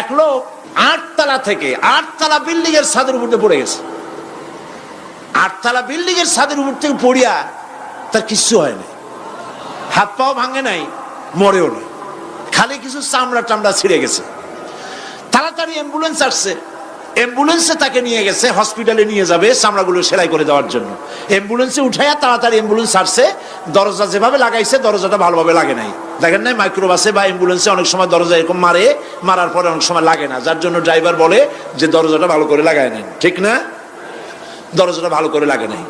এক লোক আটতলা থেকে আটতলা বিল্ডিং এর ছাদের উপর পড়ে গেছে। আটতলা বিল্ডিং এর ছাদের উপর থেকে পড়িয়া তার কিছু হয় না হাত পাও ভাঙে নাই, মরেও না খালি কিছু চামড়া টামড়া ছিঁড়ে গেছে। তাড়াতাড়ি অ্যাম্বুলেন্স আসছে। অ্যাম্বুলেন্সে তাকে নিয়ে গেছে, হসপিটালে নিয়ে যাবে চামড়াগুলো সেলাই করে দেওয়ার জন্য। অ্যাম্বুলেন্সে উঠাইয়া তাড়াতাড়ি অ্যাম্বুলেন্স আসছে দরজা যেভাবে লাগাইছে, দরজাটা ভালোভাবে লাগে নাই। দেখেন নাই, মাইক্রোবাসে বা অ্যাম্বুলেন্সে অনেক সময় দরজা এরকম মারে, মারার পরে অনেক সময় লাগে না, যার জন্য ড্রাইভার বলে যে দরজাটা ভালো করে লাগায় নেন। ঠিক না? দরজাটা ভালো করে লাগে নাই।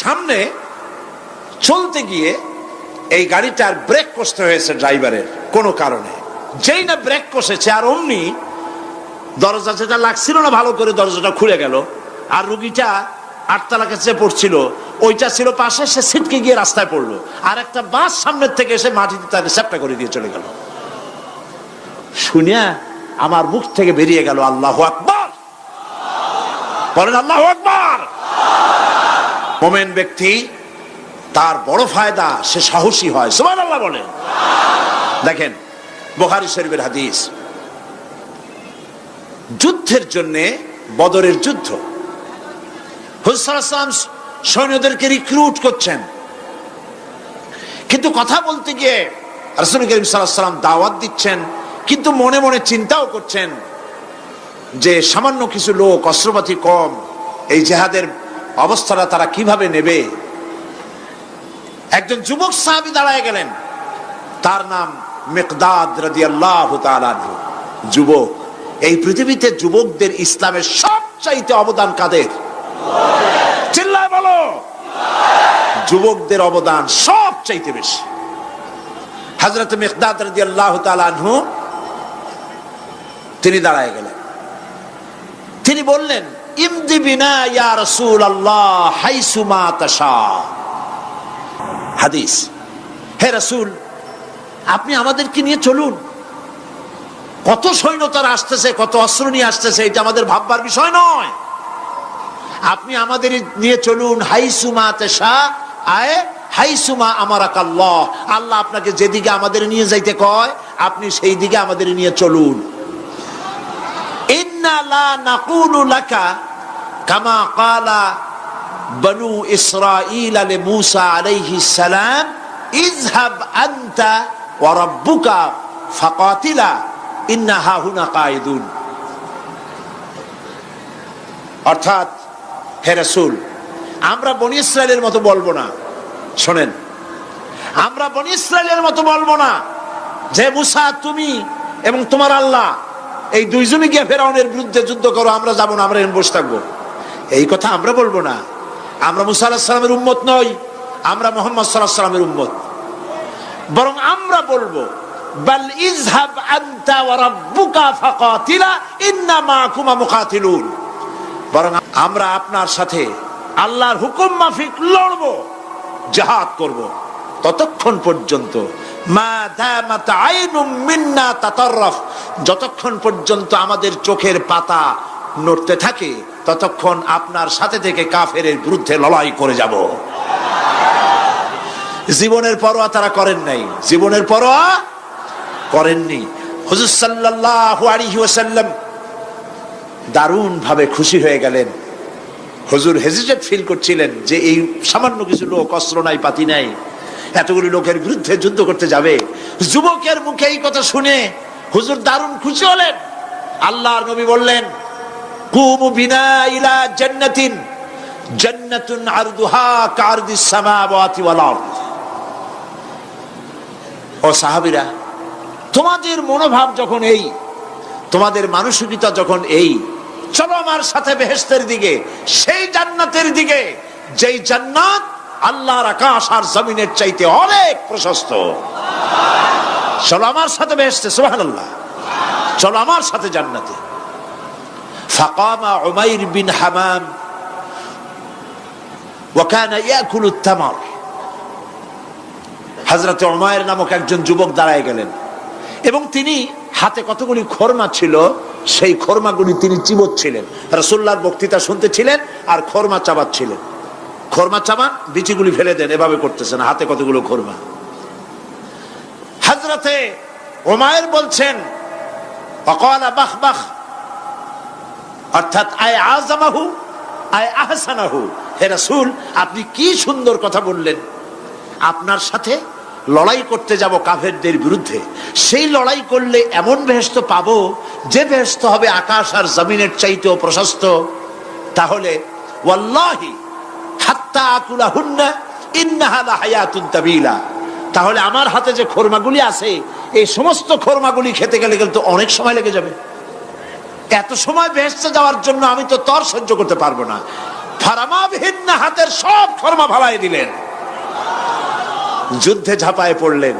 সামনে চলতে গিয়ে এই গাড়িটার ব্রেক কষতে হয়েছে ড্রাইভারের কোনো কারণে। যেই না ব্রেক কষেছে, আর অমনি দরজা যেটা লাগছিল না, ভালো করে দরজাটা খুলে গেল। আর রুগীটা আটতলা কাছে পড়ছিল। ওইটা ছিল পাশে, সে ছিটকে গিয়ে রাস্তায় পড়ল। আর একটা বাস সামনের থেকে এসে মাটিতে তাকে চ্যাপটা করে দিয়ে চলে গেল। শুনিয়া আমার মুখ থেকে বেরিয়ে গেল, আল্লাহ আকবর! বলেন, আল্লাহ আকবর! মোমেন ব্যক্তি, তার বড় ফায়দা, সে সাহসী হয়। সুমান আল্লাহ বলেন। দেখেন, বোখারি শরীফের হাদিস। যুদ্ধের জন্য বদরের যুদ্ধ। হুসালাম সৈন্যদেরকে রিক্রুট করছেন। কিন্তু কথা বলতে গিয়ে রসুল করিম সাল্লাম দাওয়াত দিচ্ছেন, কিন্তু মনে মনে চিন্তাও করছেন যে সামান্য কিছু লোক, অস্ত্রপাতি কম, এই জেহাদের অবস্থাটা তারা কীভাবে নেবে? একজন যুবক সাহাবি দাঁড়ায় গেলেন। তার নাম মেকদাদ রাজি আল্লাহ যুবক এই পৃথিবীতে যুবকদের ইসলামের সবচাইতে অবদান কাদের? চিল্লায় বলো। যুবকদের অবদান সব চাইতে বেশি। হাজরত মেকদাদ রাজি আল্লাহ তালু তিনি দাঁড়ায় গেলেন। তিনি বললেন ইমদি বিনা ইয়া রসুল আল্লাহ হাইসুমা তাশা। হাদিস হে রসুল আপনি আমাদেরকে নিয়ে চলুন। কত সৈন্য তারা আসতেছে, কত অস্ত্র নিয়ে আসতেছে, এটা আমাদের ভাববার বিষয় নয়। আপনি আমাদের নিয়ে চলুন, হাইসুমা তেসা আয় হাইসুমা আমার আল্লাহ আল্লাহ আপনাকে যেদিকে আমাদের নিয়ে যাইতে কয়, আপনি সেই দিকে আমাদের নিয়ে চলুন। ফাকাতিলা। ইন্না হাহুনা কায়দুন। অর্থাৎ, হে রাসূল, আমরা বনি ইসরায়েলের মতো বলব না। শোনেন, আমরা বনি ইসরায়েলের মতো বলব না যে মুসা, তুমি এবং তোমার আল্লাহ, এই দুইজনে গিয়ে ফেরাউনের বিরুদ্ধে যুদ্ধ করো, আমরা যাব না, আমরা বসে থাকব। এই কথা আমরা বলব না। আমরা মুসা আল্লাহ সাল্লামের উম্মত নই, আমরা মোহাম্মদ সাল্লাহ সাল্লামের উম্মত। বরং আমরা বলব ইজহাব আনতা ওয়া রাব্বুকা ফাকাতিলা ইন্না মাকুমা মুকাতিলুন। বরং আমরা আপনার সাথে আল্লাহর হুকুম মাফিক লড়বো করব। ততক্ষণ পর্যন্ত যতক্ষণ পর্যন্ত আমাদের চোখের পাতা নড়তে থাকে, ততক্ষণ আপনার সাথে থেকে কাফের বিরুদ্ধে লড়াই করে যাব। জীবনের পরোয়া তারা করেন নাই। জীবনের পরোয়া করেননি। হুজুর ওয়াসাল্লাম দারুণ ভাবে খুশি হয়ে গেলেন। হুজুর হেজিটেট ফিল করছিলেন যে এই সামান্য কিছু লোক, অস্ত্র নাই, পাতি নাই, এতগুলি লোকের বিরুদ্ধে যুদ্ধ করতে যাবে। যুবকের মুখে এই কথা শুনে হুজুর দারুণ খুশি হলেন। আল্লাহর নবী বললেন, কুমু বিনা ইলা জান্নাতিন, জান্নাতুন আরদুহা কারদিস সামাওয়াতি ওয়াল আরদ। ও সাহাবীরা তোমাদের মনোভাব যখন এই, তোমাদের মানসিকতা যখন এই, চলো আমার সাথে বেহেস্তের দিকে, সেই জান্নাতের দিকে, যেই জান্নাত আল্লাহর আকাশ আর জমিনের চাইতে অনেক প্রশস্ত। চলো আমার সাথে বেহেস্তে সোহান আল্লাহ চলো আমার সাথে জান্নাতে। ফাকামা বিন হামাম ওয়াকানা ইয়াকুলু তামার। হযরত উমাইর নামক একজন যুবক দাঁড়ায় গেলেন। এবং তিনি হাতে কতগুলি খরমা ছিল, সেই খরমাগুলি তিনি চিবোচ্ছিলেন। রসুল্লার বক্তৃতা শুনতেছিলেন আর খরমা চাবাচ্ছিলেন। খরমা চাবান বিচিগুলি ফেলে দেন, এভাবে করতেছেন, হাতে কতগুলো খরমা। হাজরাতে ওমায়ের বলছেন, অকাল বাহ বাহ, অর্থাৎ আয় আজামাহু আয় আহসানাহু। হে রাসূল, আপনি কি সুন্দর কথা বললেন। আপনার সাথে লড়াই করতে যাব কাফেরদের বিরুদ্ধে। সেই লড়াই করলে এমন বেহেস্ত পাবো, যে বেহেস্ত হবে আকাশ আর জমিনের চাইতেও প্রশস্ত। তাহলে তাহলে আমার হাতে যে খোরমাগুলি আছে, এই সমস্ত খোরমাগুলি খেতে গেলে কিন্তু অনেক সময় লেগে যাবে। এত সময় বেহেস্তে যাওয়ার জন্য আমি তো তর সহ্য করতে পারব না। ফারামাবিহীন হাতের সব খরমা ভালাই দিলেন। যুদ্ধে ঝাঁপায় পড়লেন।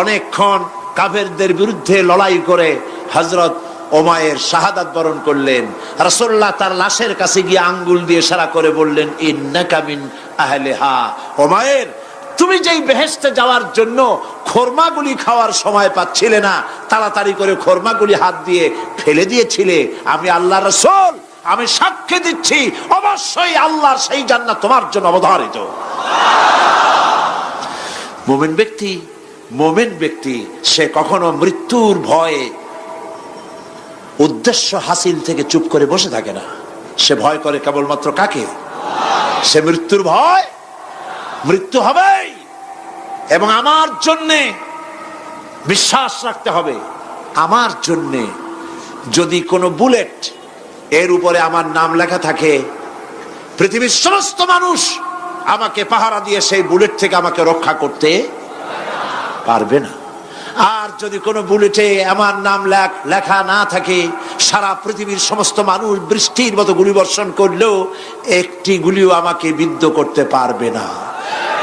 অনেকক্ষণ কাফেরদের বিরুদ্ধে লড়াই করে হজরত ওমায়ের শাহাদাত বরণ করলেন। রাসূলুল্লাহ তার লাশের কাছে গিয়ে আঙ্গুল দিয়ে সারা করে বললেন, ইন্নাকা মিন আহলিহা। ওমায়ের, তুমি যেই বেহেস্তে যাওয়ার জন্য খোরমাগুলি খাওয়ার সময় পাচ্ছিলে না, তাড়াতাড়ি করে খোরমাগুলি হাত দিয়ে ফেলে দিয়েছিলে। আমি আল্লাহ রসুল, আমি সাক্ষী দিচ্ছি, অবশ্যই আল্লাহর সেই জান্নাত তোমার জন্য অবধারিত। মোমেন ব্যক্তি মোমেন ব্যক্তি, সে কখনো মৃত্যুর ভয়ে উদ্দেশ্য হাসিল থেকে চুপ করে বসে থাকে না। সে ভয় করে কেবলমাত্র কাকে? সে মৃত্যুর ভয়? মৃত্যু হবেই। এবং আমার জন্যে বিশ্বাস রাখতে হবে, আমার জন্যে যদি কোনো বুলেট এর উপরে আমার নাম লেখা থাকে, পৃথিবীর সমস্ত মানুষ আমাকে পাহারা দিয়ে সেই বুলেট থেকে আমাকে রক্ষা করতে পারবে না। আর যদি কোনো বুলেটে আমার নাম লেখ- না থাকে, সারা পৃথিবীর সমস্ত মানুষ বৃষ্টির মতো গুলি বর্ষণ করলেও একটি গুলিও আমাকে বিদ্ধ করতে পারবে না।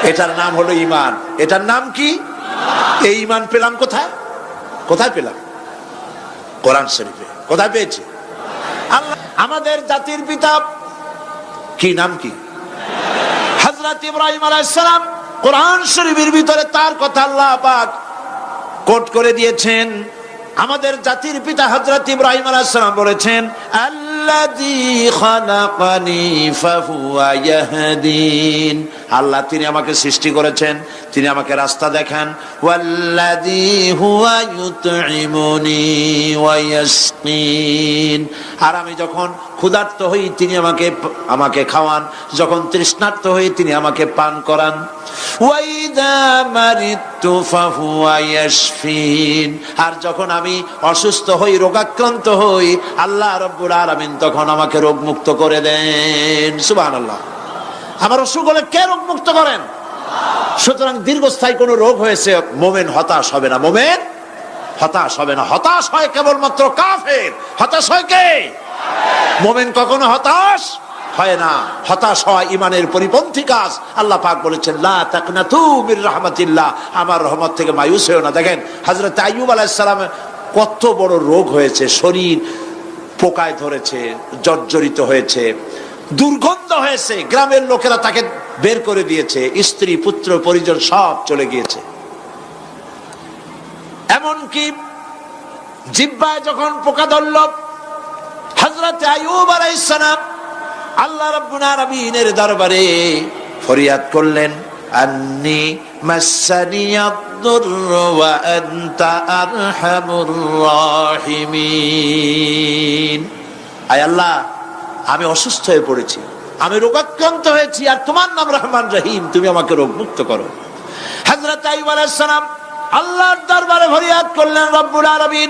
এটার নাম হলো ইমান। এটার নাম কি? এই ইমান পেলাম কোথায়? কোথায় পেলাম? কোরআন শরীফে। কোথায় পেয়েছি? আল্লাহ আমাদের জাতির পিতা কি নাম কি? হজরত ইব্রাহিম আলাইসালাম কোরআন শরীফের ভিতরে তার কথা আল্লাহ পাক কোট করে দিয়েছেন। আমাদের জাতির পিতা হজরত ইব্রাহিম আলাইসালাম বলেছেন আল্লাহ তিনি আমাকে সৃষ্টি করেছেন, তিনি আমাকে রাস্তা দেখান। আর আমি যখন ক্ষুধার্ত হই তিনি আমাকে আমাকে খাওয়ান। যখন তৃষ্ণার্ত হই তিনি আমাকে পান করান। আর যখন আমি অসুস্থ হই, রোগাক্রান্ত হই, আল্লাহ রব্বুল আলামিন তখন আমাকে রোগ মুক্ত করে দেন। সুবহানাল্লাহ। আমার অসুখ হলে কে রোগ মুক্ত করেন? সুতরাং দীর্ঘস্থায়ী কোনো রোগ হয়েছে, মোমেন হতাশ হবে না। মোমেন হতাশ হবে না। হতাশ হয় কেবলমাত্র কাফের। হতাশ হয় কে? মোমেন কখনো হতাশ? হয় না। হতাশ হয় ইমানের পরিপন্থী কাজ। আল্লাহ পাক বলেছেন, লা তাকনাতু মির রাহমাতিল্লাহ। আমার রহমত থেকে মায়ুস হয়েও না। দেখেন, হযরত আইয়ুব আলাইহিস সালামের কত বড় রোগ হয়েছে, শরীর পোকায় ধরেছে, জর্জরিত হয়েছে, দুর্গন্ধ হয়েছে। গ্রামের লোকেরা তাকে বের করে দিয়েছে, স্ত্রী, পুত্র, পরিজন সব চলে গিয়েছে। এমনকি জিব্বায় যখন পোকা ধরল হজরত আয়ুব আলাইসালাম আল্লাহ রাব্বুল আলামিনের দরবারে ফরিয়াদ করলেন, আন্নি মাসানিয়াদ-দুরর ওয়া আনতা আরহামুর রাহিমিন। আল্লাহ, আমি অসুস্থ হয়ে পড়েছি, আমি রোগাক্রান্ত হয়েছি, আর তোমার নাম রহমান রহিম, তুমি আমাকে রোগ মুক্ত করো। হযরত আইয়ুব আলাইহিস আল্লাহর দরবারে ফরিয়াদ করলেন, রব্বুল আলামিন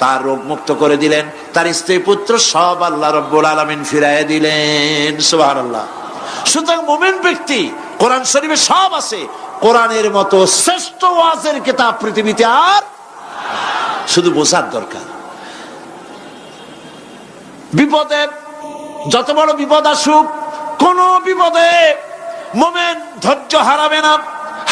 তার রোগ মুক্ত করে দিলেন, তার স্ত্রী পুত্র সব আল্লাহ রব্বুল আলামিন ফিরাইয়া দিলেন। সুবহানাল্লাহ। সুতরাং মুমিন ব্যক্তি, কোরআন শরীফে সব আছে। কোরআনের মতো শ্রেষ্ঠ ওয়াজের কিতাব পৃথিবীতে আর শুধু বোঝার দরকার। বিপদে যত বড় বিপদ আসুক, কোন বিপদে মোমেন ধৈর্য হারাবে না।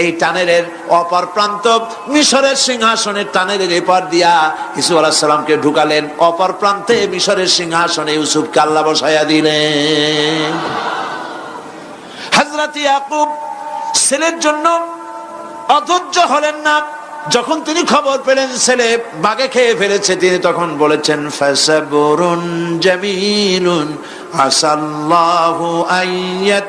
এই টানেলের অপর প্রান্ত, মিশরের সিংহাসনের টানেলের এপার দিয়া ইউসুফ আলাহিসাল্লামকে ঢুকালেন। অপর প্রান্তে মিশরের সিংহাসনে ইউসুফকে আল্লাহ বসাইয়া দিলেন। হাজরাত ইয়াকুব ছেলের জন্য অধৈর্য হলেন না। যখন তিনি খবর পেলেন, ছেলে বাগে খেয়ে ফেলেছে, তিনি তখন বলেছেন, ফাসাবুরুন জামিলুন আসাল্লাহু আইয়াত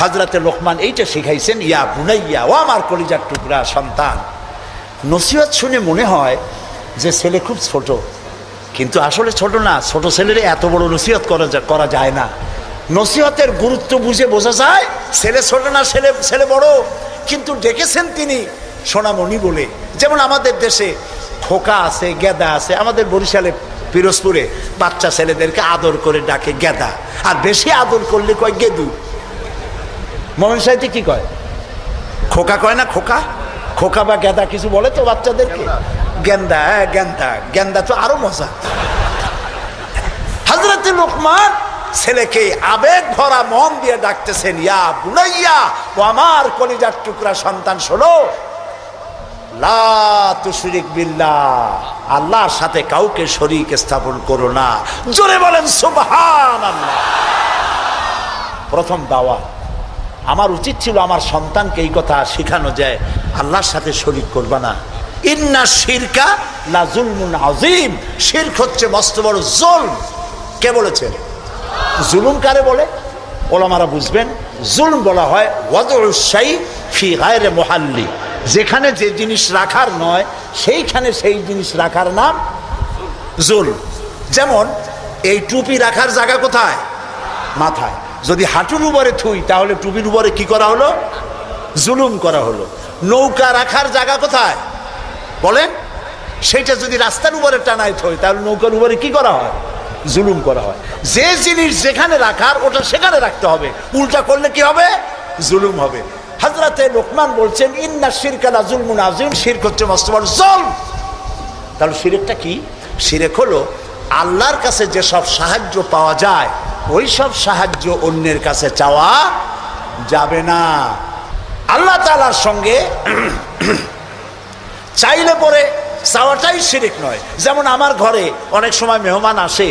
হাজরাতে লোকমান এইটা শিখাইছেন, ইয়া বুনাইয়া ও আমার কলিজার টুকরা সন্তান। নসিহত শুনে মনে হয় যে ছেলে খুব ছোট, কিন্তু আসলে ছোট না, ছোট ছেলের এত বড় নসিহত করা যায় না। নসিহতের গুরুত্ব বুঝে বোঝা যায়, ছেলে ছোট না, ছেলে ছেলে বড়। কিন্তু ডেকেছেন তিনি সোনামণি বলে। যেমন আমাদের দেশে খোকা আছে, গেদা আছে, আমাদের বরিশালে পিরোজপুরে বাচ্চা ছেলেদেরকে আদর করে ডাকে গেদা। আর বেশি আদর করলে কয় গেদু। মোমেন সাহিত্যে কি কয়? খোকা কয় না খোকা? খোকা বা গেন্দা কিছু বলে তো বাচ্চাদেরকে? গেন্দা হ্যাঁ গেন্দা। গেন্দা তো আরও মজা। হাজরত লোকমান ছেলেকে আবেগ ভরা মন দিয়ে ডাকতেছেন, ইয়া বুনাইয়া, ও আমার কলিজার টুকরা সন্তান শোনো আল্লাহর সাথে কাউকে শরীক স্থাপন করো না। জোরে বলেন, সুবহানাল্লাহ। প্রথম দাওয়া, আমার উচিত ছিল আমার সন্তানকে এই কথা শেখানো যায়, আল্লাহর সাথে শরিক করবা না। ইন্না হচ্ছে মস্ত বড় জুলম। কে বলেছে? জুলুম কারে বলে? ওলামারা বুঝবেন, জুলম বলা হয় ওয়াদুসাই ফি গায়রে মোহাল্লি। যেখানে যে জিনিস রাখার নয়, সেইখানে সেই জিনিস রাখার নাম জুল। যেমন, এই টুপি রাখার জায়গা কোথায়? মাথায়। যদি হাঁটুর উপরে থুই, তাহলে টুপির উপরে কি করা হলো? জুলুম করা হলো। নৌকা রাখার জায়গা কোথায়? বলেন। সেইটা যদি রাস্তার উপরে টানাই থই, তাহলে নৌকার উপরে কি করা হয়? জুলুম করা হয়। যে জিনিস যেখানে রাখার, ওটা সেখানে রাখতে হবে। উল্টা করলে কি হবে? জুলুম হবে। হাজরাতে লোকমান বলছেন ইন্না শিরকালা জুলমুন আজিম, শিরক হচ্ছে মস্ত বড় জল তাহলে শিরেকটা কি? শিরেক হলো আল্লাহর কাছে যেসব সাহায্য পাওয়া যায়, ওই সব সাহায্য অন্যের কাছে চাওয়া যাবে না। আল্লাহ তালার সঙ্গে চাইলে পরে চাওয়াটাই শিরিক নয়। যেমন আমার ঘরে অনেক সময় মেহমান আসে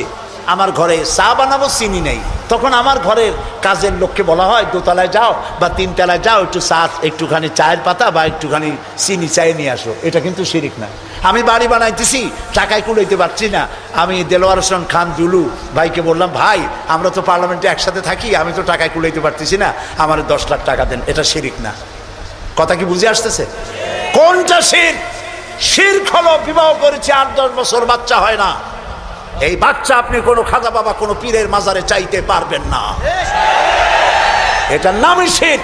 আমার ঘরে চা বানাবো চিনি নেই। তখন আমার ঘরের কাজের লোককে বলা হয়, দোতলায় যাও বা তিনতলায় যাও, একটু চা, একটুখানি চায়ের পাতা বা একটুখানি চিনি চায়ে নিয়ে আসো। এটা কিন্তু শিরিক না আমি বাড়ি বানাইতেছি, টাকায় কুলাইতে পারছি না। আমি দেলোয়ার হোসেন খান দুলু ভাইকে বললাম, ভাই, আমরা তো পার্লামেন্টে একসাথে থাকি, আমি তো টাকায় কুলাইতে পারতেছি না। আমার দশ লাখ টাকা দেন। এটা শিরিক না। কথা কি বুঝে আসতেছে? কোনটা শির? শির্ক হলো বিবাহ করেছে আট দশ বছর বাচ্চা হয় না। এই বাচ্চা আপনি কোনো খাজা বাবা, কোনো পীরের মাজারে চাইতে পারবেন না। এটার নামই শির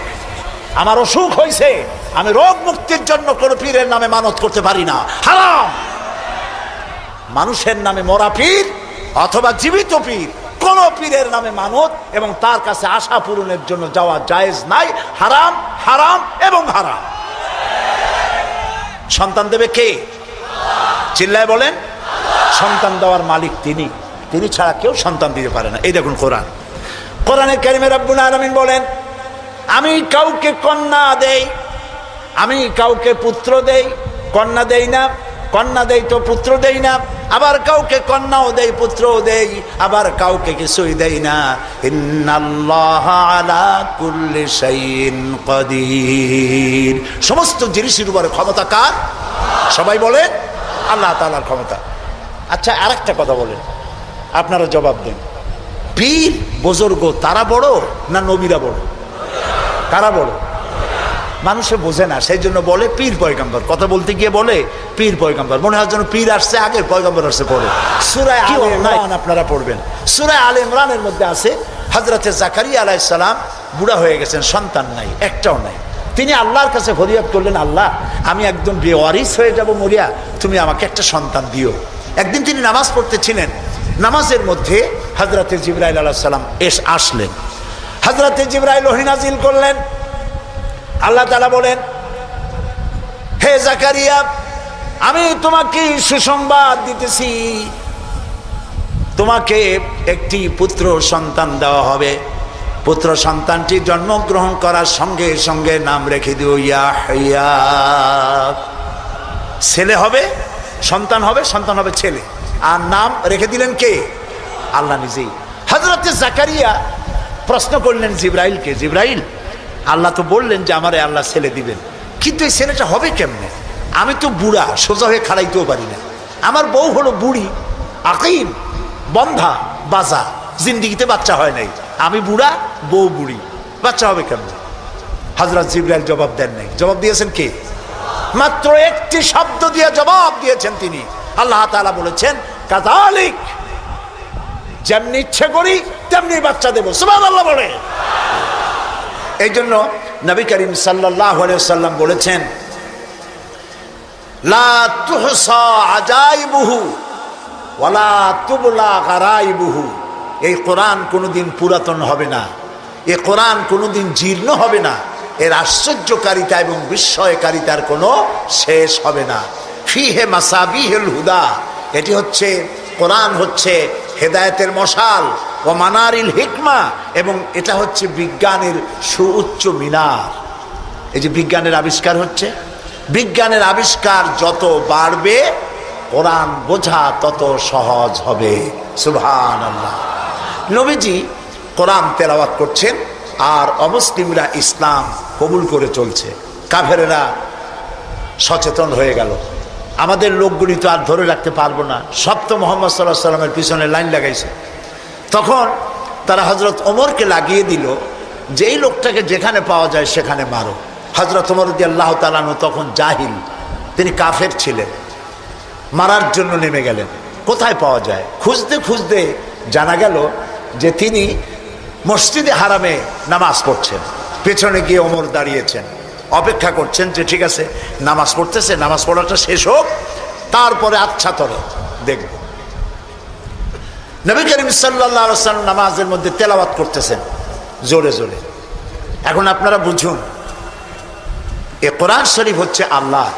আমার অসুখ হয়েছে আমি রোগ মুক্তির জন্য কোনো পীরের নামে মানত করতে পারি না। হারাম! মানুষের নামে মরা পীর অথবা জীবিত পীর, কোন পীরের নামে মানত এবং তার কাছে আশা পূরণের জন্য যাওয়া জায়েজ নাই। হারাম হারাম এবং হারাম। সন্তান দেবে কে? চিল্লায় বলেন। সন্তান দেওয়ার মালিক তিনি। তিনি ছাড়া কেউ সন্তান দিতে পারে না। এই দেখুন কোরআন। কোরআনে কারিমের আব্বুল আলমিন বলেন, আমি কাউকে কন্যা দেই, আমি কাউকে পুত্র দেই, কন্যা দেই না, কন্যা দেই তো পুত্র দেই না, আবার কাউকে কন্যাও দেই, পুত্রও দেই, আবার কাউকে কিছুই দেই না। সমস্ত জিনিসের উপরে ক্ষমতা কার? সবাই বলেন, আল্লাহ তাআলার ক্ষমতা। আচ্ছা আরেকটা কথা বলেন। আপনারা জবাব দেন। পীর বুজুর্গ তারা বড় না নবীরা বড়? কারা বড়। মানুষে বোঝে না সেই জন্য বলে পীর পয়গাম্বর। কথা বলতে গিয়ে বলে পীর পয়গাম্বর। মনে হয় যেন পীর আসছে আগে পয়গাম্বর আসছে পড়ে সুরায় কি আলে ইমরান আপনারা পড়বেন। সুরায় আলে ইমরানের মধ্যে আছে হজরতে জাকারিয়া আলাইসালাম বুড়া হয়ে গেছেন সন্তান নাই একটাও নাই। তিনি আল্লাহর কাছে ফরিয়াদ করলেন আল্লাহ আমি একদম বেওয়ারিস হয়ে যাব মরিয়া তুমি আমাকে একটা সন্তান দিও। একদিন তিনি নামাজ পড়তেছিলেন, নামাজের মধ্যে হজরতে জিব্রাইল আলাহ সাল্লাম এস আসলেন। হজরতে জিব্রাইল ওহিনাজিল করলেন। আল্লাহ তালা বলেন, হে জাকারিয়া, আমি তোমাকে সুসংবাদ দিতেছি। তোমাকে একটি পুত্র সন্তান দেওয়া হবে। পুত্র সন্তানটি জন্মগ্রহণ করার সঙ্গে সঙ্গে নাম রেখে দিও ইয়াহিয়া ছেলে হবে? সন্তান হবে সন্তান হবে ছেলে। আর নাম রেখে দিলেন কে? আল্লাহ নিজেই। হজরতে জাকারিয়া প্রশ্ন করলেন জিব্রাইলকে, জিব্রাইল, আল্লাহ তো বললেন যে আমারে আল্লাহ ছেলে দিবেন। কিন্তু এই ছেলেটা হবে কেমনে? আমি তো বুড়া, সোজা হয়ে খাড়াইতেও পারি না। আমার বউ হলো বুড়ি, আকিম, বন্ধা, বাজা, জিন্দিগিতে বাচ্চা হয় নাই। আমি বুড়া, বউ বুড়ি, বাচ্চা হবে কেমনে? হজরত জিব্রাইল জবাব দেন নাই। জবাব দিয়েছেন কে? মাত্র একটি শব্দ দিয়ে জবাব দিয়েছেন তিনি। আল্লাহ তাআলা বলেছেন কাজালিক যেমনি ইচ্ছে করি, তেমনি বাচ্চা দেবো। সুবাহ আল্লাহ বলে এই জন্য নবী করিম সাল্লাহ সাল্লাম বলেছেন এই কোরআন কোনোদিন পুরাতন হবে না। এ কোরআন কোনোদিন জীর্ণ হবে না। এর আশ্চর্যকারিতা এবং বিস্ময়কারিতার কোনো শেষ হবে না। ফি ফিহে মাসাবিহুল হুদা, এটি হচ্ছে, কোরআন হচ্ছে হেদায়েতের মশাল ও মানারিল হিকমা, এবং এটা হচ্ছে বিজ্ঞানের সুউচ্চ মিনার। এই যে বিজ্ঞানের আবিষ্কার হচ্ছে, বিজ্ঞানের আবিষ্কার যত বাড়বে, কোরআন বোঝা তত সহজ হবে। সুবহান আল্লাহ নবীজি কোরআন তেলাওয়াত করছেন আর অমুসলিমরা ইসলাম কবুল করে চলছে। কাফেরেরা সচেতন হয়ে গেল। আমাদের লোকগুলি তো আর ধরে রাখতে পারব না। সপ্ত মোহাম্মদ সাল্লাহ সাল্লামের পিছনে লাইন লাগাইছে। তখন তারা হজরত ওমরকে লাগিয়ে দিল যেই লোকটাকে যেখানে পাওয়া যায় সেখানে মারো। হজরত ওমর দিয়ে আল্লাহ তালানো তখন জাহিল। তিনি কাফের ছিলেন। মারার জন্য নেমে গেলেন। কোথায় পাওয়া যায়? খুঁজতে খুঁজতে জানা গেল যে, তিনি মসজিদে হারামে নামাজ পড়ছেন। পেছনে গিয়ে ওমর দাঁড়িয়েছেন। অপেক্ষা করছেন যে, ঠিক আছে, নামাজ পড়তেছে, নামাজ পড়াটা শেষ হোক, তারপরে আচ্ছা তরে দেখব। নবী করিম সাল্লাম নামাজের মধ্যে তেলাওয়াত করতেছেন, জোরে জোরে। এখন আপনারা বুঝুন, এ কোরআন শরীফ হচ্ছে আল্লাহ।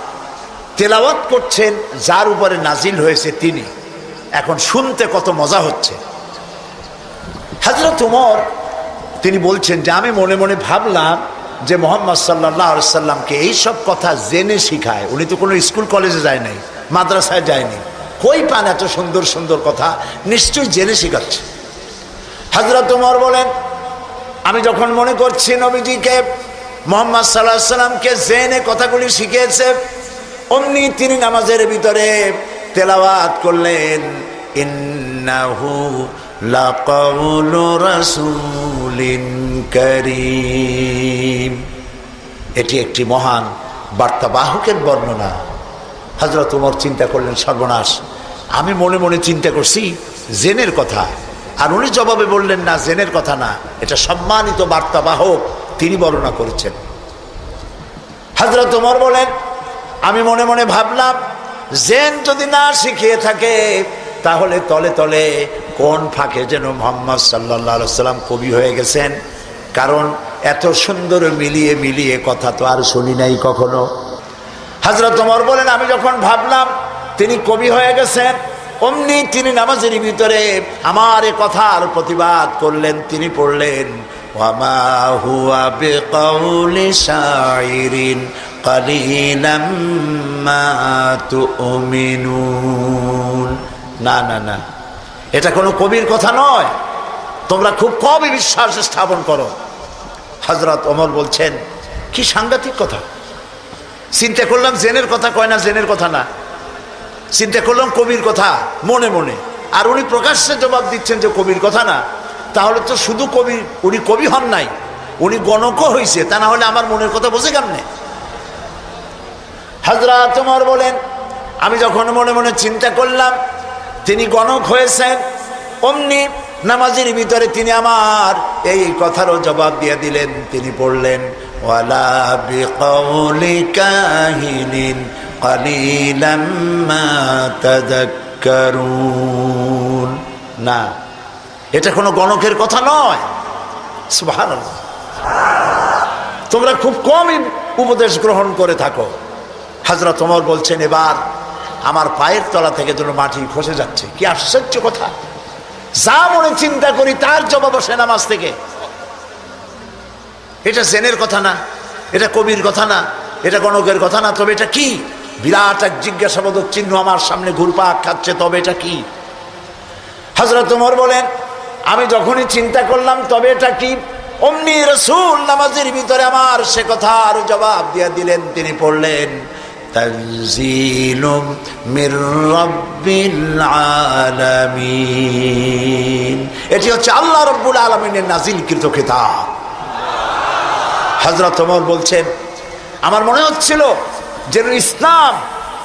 তেলাওয়াত করছেন, যার উপরে নাজিল হয়েছে তিনি। এখন শুনতে কত মজা হচ্ছে। হাজরত উমর, তিনি বলছেন যে, আমি মনে মনে ভাবলাম যে মোহাম্মদ সাল্লাহ সাল্লামকে এইসব কথা জেনে শিখায়। উনি তো কোনো স্কুল কলেজে যায় নাই, মাদ্রাসায় যায়নি। কই পান এত সুন্দর সুন্দর কথা? নিশ্চয়ই জেনে শিখাচ্ছে। হাজরত উমর বলেন, আমি যখন মনে করছি নবীজিকে মোহাম্মদ সাল্লাহ সাল্লামকে জেনে কথাগুলি শিখিয়েছে, অমনি তিনি নামাজের ভিতরে তেলাওয়াত করলেন, ইন্নাহু লাকাউলু রাসূলিন কারীম। এটি একটি মহান বার্তাবাহকের বর্ণনা। হজরত উমর চিন্তা করলেন, সর্বনাশ, আমি মনে মনে চিন্তা করছি, জেনের কথা। আর উনি জবাবে বললেন, না, জেনের কথা না, এটা সম্মানিত বার্তাবাহক, তিনি বর্ণনা করেছেন। হজরত উমর বলেন, আমি মনে মনে ভাবলাম, জেন যদি না শিখিয়ে থাকে, তাহলে তলে তলে কোন ফাঁকে যেন মোহাম্মদ সাল্লা সাল্লাম কবি হয়ে গেছেন? কারণ এত সুন্দর মিলিয়ে মিলিয়ে কথা তো আর শুনি নাই কখনো। হাজরত তোমার বলেন, আমি যখন ভাবলাম তিনি কবি হয়ে গেছেন, অমনি তিনি নামাজের ভিতরে আমার এ কথার প্রতিবাদ করলেন, তিনি পড়লেন না না না। এটা কোনো কবির কথা নয়। তোমরা খুব কমই বিশ্বাস স্থাপন করো। হজরত ওমর বলছেন, কি সাংঘাতিক কথা। চিন্তা করলাম জেনের কথা কয় না, জেনের কথা না। চিন্তা করলাম কবির কথা, মনে মনে। আর উনি প্রকাশ্যে জবাব দিচ্ছেন যে কবির কথা না। তাহলে তো শুধু কবি, উনি কবি হন নাই। উনি গণকও হয়েছে তা না হলে আমার মনের কথা বোঝে কেমনে? হাজরা তোমার বলেন, আমি যখন মনে মনে চিন্তা করলাম তিনি গণক হয়েছেন, অমনি নামাজের ভিতরে তিনি আমার এই কথারও জবাব দিয়ে দিলেন। তিনি পড়লেন না, এটা কোনো গণকের কথা নয়। ভালো তোমরা খুব কমই উপদেশ গ্রহণ করে থাকো। হাজরা তোমার বলছেন, এবার আমার পায়ের তলা থেকে যেন মাটি খসে যাচ্ছে। কি আশ্চর্য কথা। যা মনে চিন্তা করি তার জবাব আসে নামাজ থেকে। এটা জেনের কথা না, এটা কবির কথা না, এটা গণকের কথা না, তবে এটা কি? বিরাট এক জিজ্ঞাসাবোধক চিহ্ন আমার সামনে ঘুরপাক খাচ্ছে, তবে এটা কি? হজরত তোমার বলেন, আমি যখনই চিন্তা করলাম, তবে এটা কি? অমনি রসুল নামাজের ভিতরে আমার সে কথার জবাব দিয়ে দিলেন, তিনি পড়লেন। তানজিলুম মির রাব্বিল আলামিন। এটি হচ্ছে আল্লাহ রব্বুল আলমিনের নাজিলকৃত কিতাব। হজরত ওমর বলছেন, আমার মনে হচ্ছিল যে ইসলাম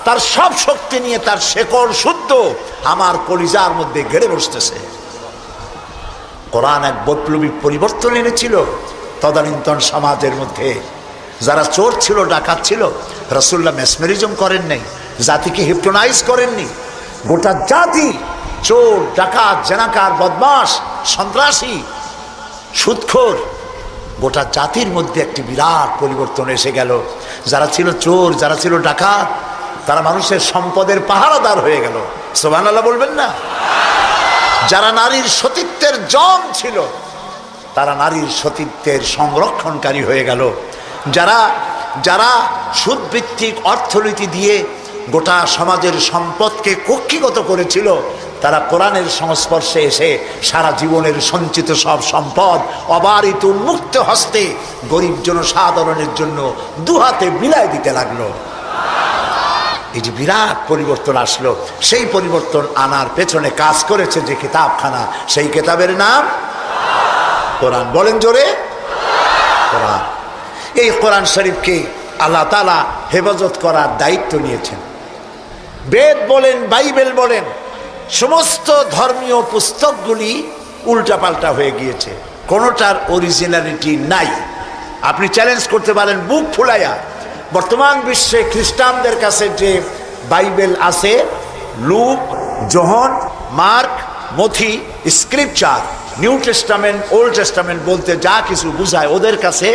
তার সব শক্তি নিয়ে তার শেকড় শুদ্ধ, আমার কলিজার মধ্যে গেড়ে বসতেছে। কোরআন এক বৈপ্লবিক পরিবর্তন এনেছিল, তদানীন্তন সমাজের মধ্যে। যারা চোর ছিল, ডাকাত ছিল রসুল্লাহ মেসমেরিজম করেন নাই, জাতিকে হিপটোনাইজ করেননি গোটা জাতি চোর, ডাকাত, জেনাকার বদমাস সন্ত্রাসী, সুৎখোর, গোটা জাতির মধ্যে একটি বিরাট পরিবর্তন এসে গেল। যারা ছিল চোর, যারা ছিল ডাকাত, তারা মানুষের সম্পদের পাহারাদার হয়ে গেল। সোবান আল্লাহ বলবেন না? যারা নারীর সতীত্বের জম ছিল, তারা নারীর সতীত্বের সংরক্ষণকারী হয়ে গেল। যারা যারা সুদভিত্তিক অর্থনীতি দিয়ে গোটা সমাজের সম্পদকে কক্ষিগত করেছিল, তারা কোরআনের সংস্পর্শে এসে সারা জীবনের সঞ্চিত সব সম্পদ অবারিত উন্মুক্ত হস্তে গরিব জনসাধারণের জন্য দুহাতে বিলায় দিতে লাগল। এই যে বিরাট পরিবর্তন আসলো, সেই পরিবর্তন আনার পেছনে কাজ করেছে যে কিতাবখানা, সেই কিতাবের নাম কোরআন। বলেন জোরে। কোরআন। এই কোরআন শরীফকে আল্লাহ তালা হেফাজত করার দায়িত্ব নিয়েছেন। বেদ বলেন, বাইবেল বলেন, সমস্ত ধর্মীয় পুস্তকগুলি উল্টাপাল্টা হয়ে গিয়েছে। কোনোটার অরিজিনালিটি নাই। আপনি চ্যালেঞ্জ করতে পারেন, বুক ফুলাইয়া। বর্তমান বিশ্বে খ্রিস্টানদের কাছে যে বাইবেল আছে, লুক, জহন, মার্ক, মথি, scripture new testament, old testament বলতে যা কিছু বুঝায় ওদের কাছে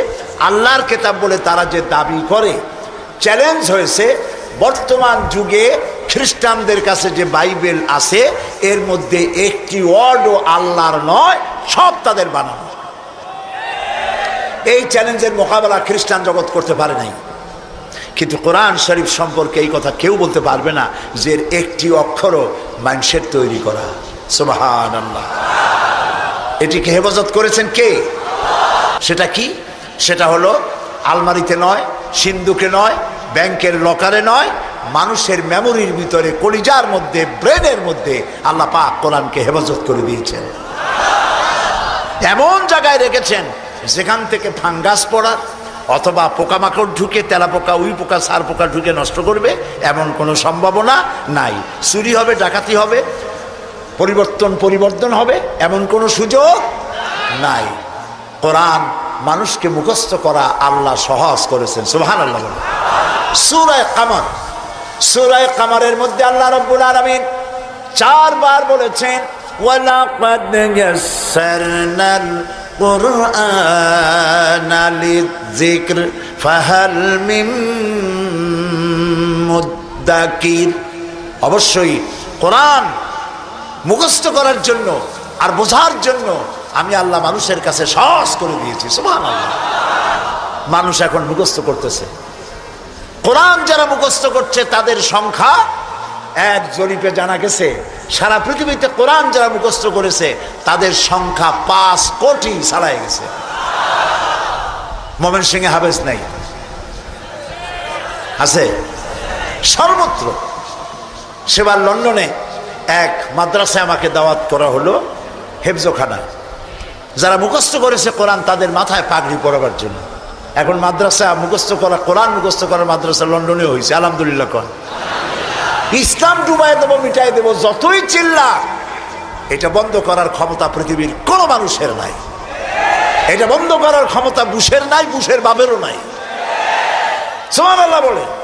আল্লাহর কেতাব বলে তারা যে দাবি করে। চ্যালেঞ্জ হয়েছে, বর্তমান যুগে খ্রিস্টানদের কাছে যে বাইবেল আছে, এর মধ্যে একটি ওয়ার্ডও আল্লাহর নয়, সব তাদের বানানো। এই চ্যালেঞ্জের মোকাবেলা খ্রিস্টান জগৎ করতে পারে নাই। কিন্তু কোরআন শরীফ সম্পর্কে এই কথা কেউ বলতে পারবে না যে একটি অক্ষরও মানুষের তৈরি করা। সুবাহান আল্লাহ এটিকে হেফাজত করেছেন কে? সেটা কি? সেটা হলো আলমারিতে নয় সিন্ধুকে নয়, ব্যাংকের লকারে নয়, মানুষের মেমোরির ভিতরে, কলিজার মধ্যে, ব্রেনের মধ্যে আল্লাহ পাক কোরআনকে হেফাজত করে দিয়েছেন। এমন জায়গায় রেখেছেন যেখান থেকে ফাঙ্গাস পড়া অথবা পোকামাকড় ঢুকে তেলা পোকা উই পোকা সার পোকা ঢুকে নষ্ট করবে, এমন কোনো সম্ভাবনা নাই। চুরি হবে, ডাকাতি হবে পরিবর্তন পরিবর্তন হবে এমন কোনো সুযোগ নাই কোরআন মানুষকে মুখস্থ করা আল্লাহ সহজ করেছেন সুহান আল্লাহ বলে সুরায় কামার সুরায় কামারের মধ্যে আল্লাহ রব্বুল আলমিন চারবার বলেছেন وَلَقَدْ يَسَّرْنَا الْقُرْآنَ لِلذِّكْرِ فَهَلْ مِن মুদ্দাকির অবশ্যই কোরআন মুখস্থ করার জন্য আর বোঝার জন্য আমি আল্লাহ মানুষের কাছে সহজ করে দিয়েছি। সুমান আল্লাহ মানুষ এখন মুখস্থ করতেছে। কোরআন যারা মুখস্থ করছে, তাদের সংখ্যা এক জরিপে জানা গেছে। সারা পৃথিবীতে কোরআন যারা মুখস্থ করেছে, তাদের সংখ্যা পাঁচ কোটি ছাড়াই গেছে। মোমেন সিংহে হাবেজ নাই। আছে? সর্বত্র। সেবার লন্ডনে এক মাদ্রাসায় আমাকে দাওয়াত করা হলো, হেফজোখানা। যারা মুখস্থ করেছে কোরআন তাদের মাথায় পাগড়ি পরাবার জন্য। এখন মাদ্রাসা মুখস্থ করা, কোরআন মুখস্থ করার মাদ্রাসা লন্ডনে হয়েছে, আলহামদুলিল্লাহ কর ইসলাম ডুবাই দেবো, মিটাই দেবো, যতই চিল্লা, এটা বন্ধ করার ক্ষমতা পৃথিবীর কোনো মানুষের নাই। এটা বন্ধ করার ক্ষমতা বুশের নাই, বুশের বাবেরও নাই। সোমান আল্লাহ বলে।